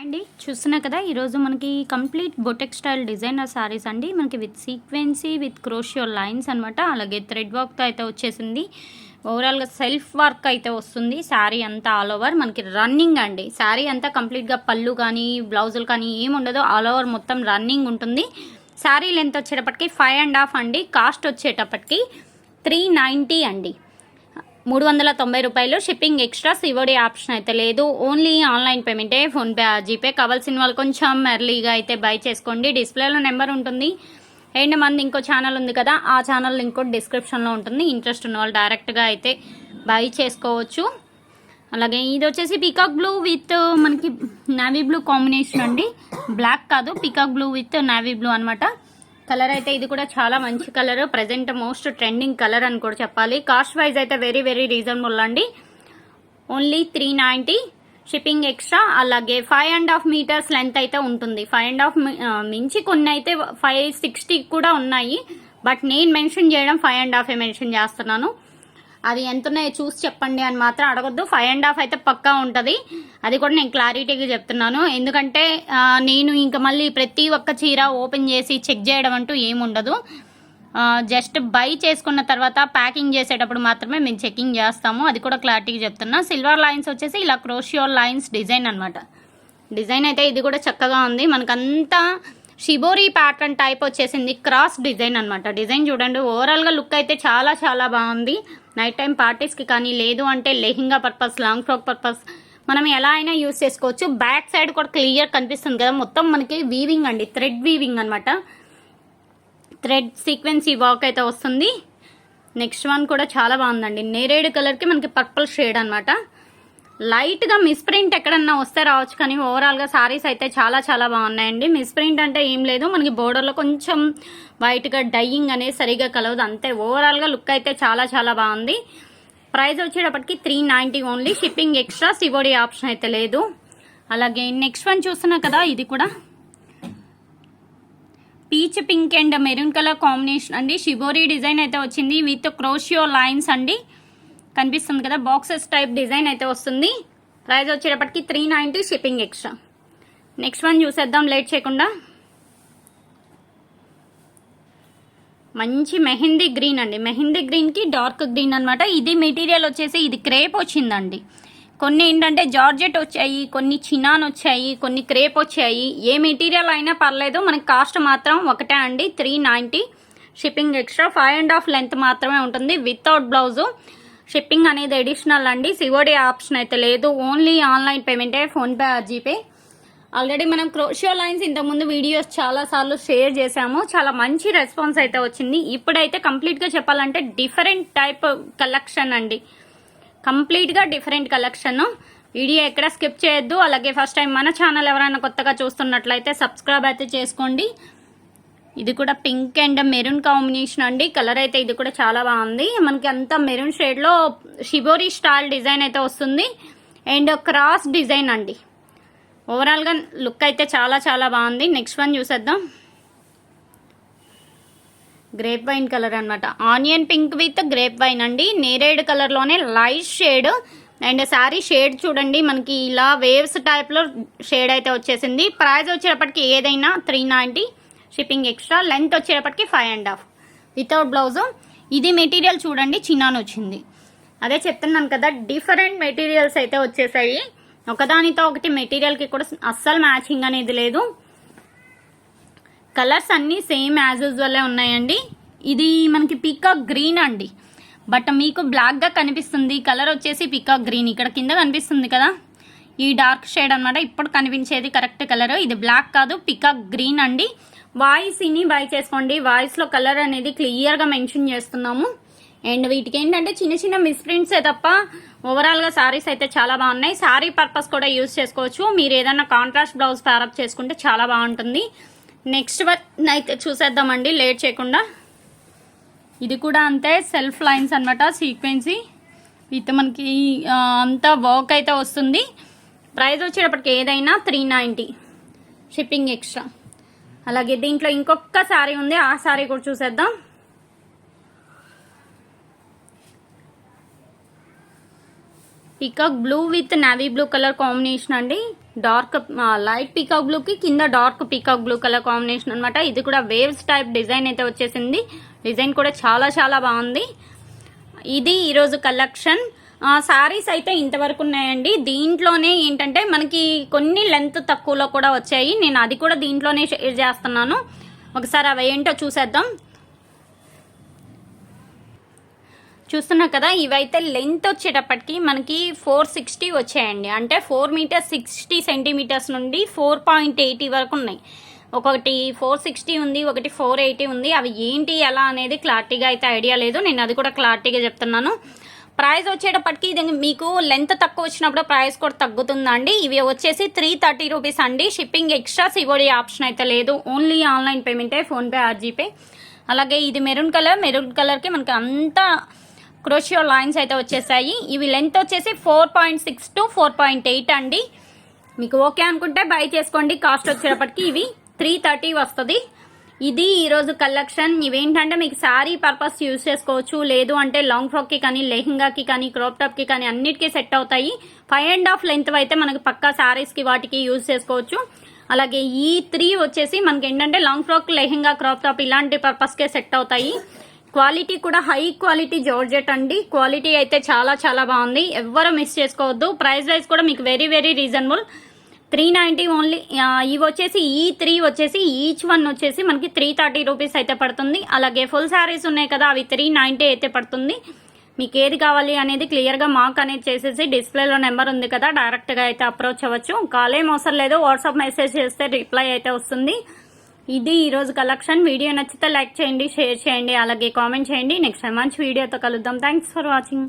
అండి చూస్తున్నా కదా ఈరోజు మనకి complete boutique style designer saris అండి. మనకి with sequence with crochet lines అనమాట అలాగే థ్రెడ్ వర్క్తో అయితే వచ్చేసింది. ఓవరాల్గా సెల్ఫ్ వర్క్ అయితే వస్తుంది. శారీ అంతా ఆల్ ఓవర్. మనకి రన్నింగ్ అండి. శారీ అంతా కంప్లీట్గా పళ్ళు కానీ బ్లౌజులు కానీ ఏమి ఉండదు. ఆల్ ఓవర్ మొత్తం రన్నింగ్ ఉంటుంది. శారీ లెంత్ వచ్చేటప్పటికి ఫైవ్ అండ్ హాఫ్ అండి. కాస్ట్ వచ్చేటప్పటికి త్రీ నైంటీ అండి. మూడు వందల తొంభై రూపాయలు షిప్పింగ్ ఎక్స్ట్రా సివోడి ఆప్షన్ అయితే లేదు. ఓన్లీ ఆన్లైన్ పేమెంటే ఫోన్పే జీపే. కావాల్సిన వాళ్ళు కొంచెం ఎర్లీగా అయితే బై చేసుకోండి. డిస్ప్లేలో నెంబర్ ఉంటుంది. అండ్ మంది ఇంకో ఛానల్ ఉంది కదా ఆ ఛానల్ లింక్ కూడా డిస్క్రిప్షన్లో ఉంటుంది. ఇంట్రెస్ట్ ఉన్న వాళ్ళు డైరెక్ట్గా అయితే బై చేసుకోవచ్చు. అలాగే ఇది వచ్చేసి పీకాక్ బ్లూ విత్ మనకి నావీ బ్లూ కాంబినేషన్ అండి. బ్లాక్ కాదు peacock blue with navy blue అనమాట కలర్ అయితే ఇది కూడా చాలా మంచి colour present most trending colour అని కూడా చెప్పాలి. కాస్ట్ వైజ్ అయితే వెరీ వెరీ రీజనబుల్ అండి. Only three ninety shipping extra అలాగే five and half meters length అయితే ఉంటుంది. ఫైవ్ అండ్ హాఫ్ మించి కొన్ని అయితే ఫైవ్ సిక్స్టీ కూడా ఉన్నాయి. బట్ నేను మెన్షన్ చేయడం ఫైవ్ అండ్ హాఫే మెన్షన్ చేస్తున్నాను. అది ఎంత ఉన్నాయో చూసి చెప్పండి అని మాత్రం అడగొద్దు. ఫైవ్ అండ్ హాఫ్ అయితే పక్కా ఉంటుంది. అది కూడా నేను క్లారిటీగా చెప్తున్నాను. ఎందుకంటే నేను ఇంకా మళ్ళీ ప్రతి ఒక్క చీర ఓపెన్ చేసి చెక్ చేయడం అంటూ ఏముండదు జస్ట్ బై చేసుకున్న తర్వాత ప్యాకింగ్ చేసేటప్పుడు మాత్రమే మేము చెకింగ్ చేస్తాము. అది కూడా క్లారిటీగా చెప్తున్నా. సిల్వర్ లైన్స్ వచ్చేసి ఇలా క్రోషియో లైన్స్ డిజైన్ అనమాట డిజైన్ అయితే ఇది కూడా చక్కగా ఉంది. మనకంతా షిబోరి ప్యాటర్న్ టైప్ వచ్చేసింది క్రాస్ డిజైన్ అనమాట డిజైన్ చూడండి ఓవరాల్గా లుక్ అయితే చాలా చాలా బాగుంది. నైట్ టైం పార్టీస్కి కానీ లేదు అంటే lehenga purpose long frock purpose మనం ఎలా అయినా యూస్ చేసుకోవచ్చు. బ్యాక్ సైడ్ కూడా క్లియర్ కనిపిస్తుంది కదా. మొత్తం మనకి వీవింగ్ అండి థ్రెడ్ వీవింగ్ అనమాట థ్రెడ్ సీక్వెన్సీ వర్క్ అయితే వస్తుంది. నెక్స్ట్ వన్ కూడా చాలా బాగుందండి. నేరేడు కలర్కి మనకి పర్పుల్ షేడ్ అనమాట లైట్గా మిస్ప్రింట్ ఎక్కడన్నా వస్తే రావచ్చు కానీ ఓవరాల్గా సారీస్ అయితే చాలా చాలా బాగున్నాయండి. మిస్ప్రింట్ అంటే ఏం లేదు. మనకి బోర్డర్లో కొంచెం వైట్గా డైయింగ్ అనేది సరిగా కలవదు. అంతే. ఓవరాల్గా లుక్ అయితే చాలా చాలా బాగుంది. ప్రైస్ వచ్చేటప్పటికి three ninety only. Shipping extra COD option అయితే లేదు. అలాగే నెక్స్ట్ వన్ చూస్తున్నా కదా ఇది కూడా. Peach pink and maroon colour combination అండి. షిబోరీ డిజైన్ అయితే వచ్చింది. విత్ క్రోషియో లైన్స్ అండి. కనిపిస్తుంది కదా బాక్సెస్ టైప్ డిజైన్ అయితే వస్తుంది. ప్రైస్ వచ్చేటప్పటికి three ninety shipping extra next one చూసేద్దాం లేట్ చేయకుండా. మంచి మెహందీ గ్రీన్ అండి. మెహందీ గ్రీన్కి డార్క్ గ్రీన్ అనమాట ఇది మెటీరియల్ వచ్చేసి ఇది క్రేప్ వచ్చిందండి. కొన్ని ఏంటంటే జార్జెట్ వచ్చాయి కొన్ని చినాన్ వచ్చాయి కొన్ని క్రేప్ వచ్చాయి. ఏ మెటీరియల్ అయినా పర్లేదు మనకి కాస్ట్ మాత్రం ఒకటే అండి. Three ninety shipping extra five and half length మాత్రమే ఉంటుంది. వితౌట్ బ్లౌజు షిప్పింగ్ అనేది అడిషనల్ అండి. సివోడి ఆప్షన్ అయితే లేదు. ఓన్లీ ఆన్లైన్ పేమెంటే ఫోన్పే జీపే ఆల్రెడీ మనం క్రోషియో లైన్స్ ఇంతకుముందు వీడియోస్ చాలా సార్లు షేర్ చేశాము. చాలా మంచి రెస్పాన్స్ అయితే వచ్చింది. ఇప్పుడైతే కంప్లీట్గా చెప్పాలంటే డిఫరెంట్ టైప్ కలెక్షన్ అండి. కంప్లీట్గా డిఫరెంట్ కలెక్షన్ వీడియో ఎక్కడ స్కిప్ చేయొద్దు. అలాగే ఫస్ట్ టైం మన ఛానల్ ఎవరైనా కొత్తగా చూస్తున్నట్లయితే సబ్స్క్రైబ్ అయితే చేసుకోండి. ఇది కూడా పింక్ అండ్ మెరూన్ కాంబినేషన్ అండి. కలర్ అయితే ఇది కూడా చాలా బాగుంది. మనకి అంతా మెరూన్ షేడ్లో షిబోరీ స్టైల్ డిజైన్ అయితే వస్తుంది. అండ్ క్రాస్ డిజైన్ అండి. ఓవరాల్గా లుక్ అయితే చాలా చాలా బాగుంది. నెక్స్ట్ వన్ చూసేద్దాం. గ్రేప్ వైన్ కలర్ అన్నమాట. Onion pink with grape wine అండి నేరేడ్ కలర్లోనే light shade and sari shade చూడండి. మనకి ఇలా వేవ్స్ టైప్లో షేడ్ అయితే వచ్చేసింది. ప్రైస్ వచ్చేటప్పటికి ఏదైనా three ninety shipping extra length వచ్చేటప్పటికి five and half. Without blouse ఇది మెటీరియల్ చూడండి చిన్నాను వచ్చింది. అదే చెప్తున్నాను కదా డిఫరెంట్ మెటీరియల్స్ అయితే వచ్చేసాయి. ఒకదానితో ఒకటి మెటీరియల్కి కూడా అస్సలు మ్యాచింగ్ అనేది లేదు. కలర్స్ అన్నీ సేమ్ యాజ్ వల్లే ఉన్నాయండి. ఇది మనకి పీకాక్ గ్రీన్ అండి. బట్ మీకు బ్లాక్గా కనిపిస్తుంది కలర్ వచ్చేసి పీకాక్ గ్రీన్. ఇక్కడ కింద కనిపిస్తుంది కదా ఈ డార్క్ షేడ్ అన్నమాట. ఇప్పుడు కనిపించేది కరెక్ట్ కలర్. ఇది బ్లాక్ కాదు పికాక్ గ్రీన్ అండి. వాయిస్ ఇని బై చేసుకోండి. వాయిస్లో కలర్ అనేది క్లియర్గా మెన్షన్ చేస్తున్నాము. అండ్ వీటికి ఏంటంటే చిన్న చిన్న మిస్ప్రింట్సే తప్ప ఓవరాల్గా శారీస్ అయితే చాలా బాగున్నాయి. శారీ పర్పస్ కూడా యూజ్ చేసుకోవచ్చు. మీరు ఏదైనా కాంట్రాస్ట్ బ్లౌజ్ ప్యారప్ చేసుకుంటే చాలా బాగుంటుంది. నెక్స్ట్ వన్ అయితే చూసేద్దామండి. లేట్ చేయకుండా. ఇది కూడా అంతే సెల్ఫ్ లైన్స్ అనమాట సీక్వెన్సీ విత్ మనకి అంతా వర్క్ అయితే వస్తుంది. ప్రైస్ వచ్చేటప్పటికి ఏదైనా త్రీ నైంటీ షిప్పింగ్ ఎక్స్ట్రా అలాగే దీంట్లో ఇంకొక శారీ ఉంది. ఆ శారీ కూడా చూసేద్దాం. Peacock blue with navy blue colour combination అండి. డార్క్ లైట్ పీకాక్ బ్లూకి కింద dark peacock blue colour combination అనమాట ఇది కూడా వేవ్స్ టైప్ డిజైన్ అయితే వచ్చేసింది. డిజైన్ కూడా చాలా చాలా బాగుంది. ఇది ఈరోజు కలెక్షన్. సారీస్ అయితే ఇంతవరకు ఉన్నాయండి. దీంట్లోనే ఏంటంటే మనకి కొన్ని లెంత్ తక్కువలో కూడా వచ్చాయి. నేను అది కూడా దీంట్లోనే షేర్ చేస్తున్నాను. ఒకసారి అవి ఏంటో చూసేద్దాం. చూస్తున్నా కదా ఇవైతే లెంత్ వచ్చేటప్పటికి మనకి ఫోర్ సిక్స్టీ వచ్చాయండి. అంటే ఫోర్ మీటర్స్ సిక్స్టీ సెంటీమీటర్స్ నుండి ఫోర్ పాయింట్ ఎయిటీ వరకు ఉన్నాయి. ఒకటి ఫోర్ సిక్స్టీ ఉంది ఒకటి ఫోర్ ఎయిటీ ఉంది. అవి ఏంటి ఎలా అనేది క్లారిటీగా అయితే ఐడియా లేదు. నేను అది కూడా క్లారిటీగా చెప్తున్నాను. ప్రైస్ వచ్చేటప్పటికి ఇది మీకు లెంత్ తక్కువ వచ్చినప్పుడు ప్రైస్ కూడా తగ్గుతుందండి. ఇవి వచ్చేసి త్రీ థర్టీ రూపీస్ అండి. షిప్పింగ్ ఎక్స్ట్రా సివోడి ఆప్షన్ అయితే లేదు. ఓన్లీ ఆన్లైన్ పేమెంటే ఫోన్పే ఆర్జీపే అలాగే ఇది మెరూన్ కలర్. మెరూన్ కలర్కి మనకి అంతా క్రోషియో లైన్స్ అయితే వచ్చేసాయి. ఇవి లెంత్ వచ్చేసి four point six to four point eight అండి. మీకు ఓకే అనుకుంటే బై చేసుకోండి. కాస్ట్ వచ్చేటప్పటికి ఇవి త్రీ థర్టీ వస్తుంది. ఇది ఈరోజు కలెక్షన్. ఇవేంటంటే మీకు శారీ పర్పస్ యూజ్ చేసుకోవచ్చు. లేదు అంటే లాంగ్ ఫ్రాక్కి కానీ లెహంగాకి కానీ క్రాప్ టాప్కి కానీ అన్నిటికీ సెట్ అవుతాయి. ఫైవ్ అండ్ హాఫ్ లెంత్ అయితే మనకి పక్కా శారీస్కి వాటికి యూజ్ చేసుకోవచ్చు. అలాగే ఈ త్రీ వచ్చేసి మనకి ఏంటంటే long frock lehenga crop top ఇలాంటి పర్పస్కే సెట్ అవుతాయి. క్వాలిటీ కూడా హై క్వాలిటీ జార్జెట్ అండి. క్వాలిటీ అయితే చాలా చాలా బాగుంది. ఎవ్వరూ మిస్ చేసుకోవద్దు. ప్రైస్ వైజ్ కూడా మీకు very very reasonable. Three ninety only ఇవి వచ్చేసి ఈ త్రీ వచ్చేసి ఈచ్ వన్ వచ్చేసి మనకి త్రీ థర్టీ రూపీస్ అయితే పడుతుంది. అలాగే ఫుల్ శారీస్ ఉన్నాయి కదా అవి త్రీ నైంటీ అయితే పడుతుంది. మీకు ఏది కావాలి అనేది క్లియర్గా మాకు అనేది చేసేసి డిస్ప్లేలో నెంబర్ ఉంది కదా డైరెక్ట్గా అయితే అప్రోచ్ అవ్వచ్చు. కాల్ ఏం అవసరం లేదు వాట్సాప్ మెసేజ్ చేస్తే రిప్లై అయితే వస్తుంది. ఇది ఈరోజు కలెక్షన్. వీడియో నచ్చితే లైక్ చేయండి షేర్ చేయండి అలాగే కామెంట్ చేయండి. నెక్స్ట్ టైం మంచి వీడియోతో కలుద్దాం. Thanks for watching.